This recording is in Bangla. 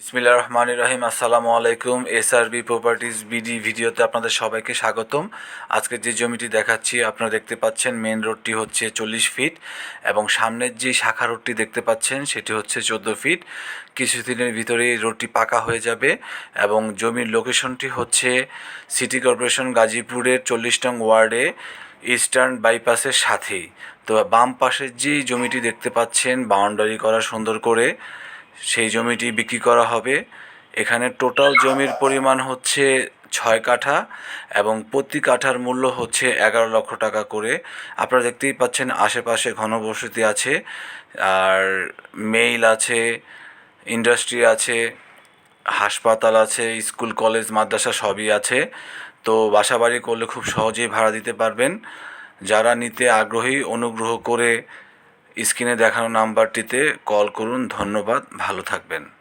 বিসমিল্লা রহমান রহিম, আসসালামু আলাইকুম। এসআরবি প্রপার্টিজ বিডি ভিডিওতে আপনাদের সবাইকে স্বাগতম। আজকে যে জমিটি দেখাচ্ছি, আপনারা দেখতে পাচ্ছেন মেন রোডটি হচ্ছে চল্লিশ ফিট এবং সামনের যে শাখা রোডটি দেখতে পাচ্ছেন, সেটি হচ্ছে চোদ্দ ফিট কিছুদিনের ভিতরে এই রোডটি পাকা হয়ে যাবে এবং জমির লোকেশনটি হচ্ছে সিটি কর্পোরেশন গাজীপুরের চল্লিশ নং ওয়ার্ডে ইস্টার্ন বাইপাসের সাথেই। তো বাম পাশের যে জমিটি দেখতে পাচ্ছেন বাউন্ডারি করা সুন্দর করে। সেই জমিটি বিক্রি করা হবে। এখানে টোটাল জমির পরিমাণ হচ্ছে ছয় কাঠা এবং প্রতি কাঠার মূল্য হচ্ছে এগারো লক্ষ টাকা করে। আপনারা দেখতেই পাচ্ছেন আশেপাশে ঘনবসতি আছে, আর মেইল আছে, ইন্ডাস্ট্রি আছে, হাসপাতাল আছে, স্কুল, কলেজ, মাদ্রাসা সবই আছে। তো বাসা বাড়ি করলে খুব সহজেই ভাড়া দিতে পারবেন। যারা নিতে আগ্রহী, অনুগ্রহ করে স্ক্রিনে দেখানো নাম্বারটিতে কল করুন। ধন্যবাদ ভালো থাকবেন।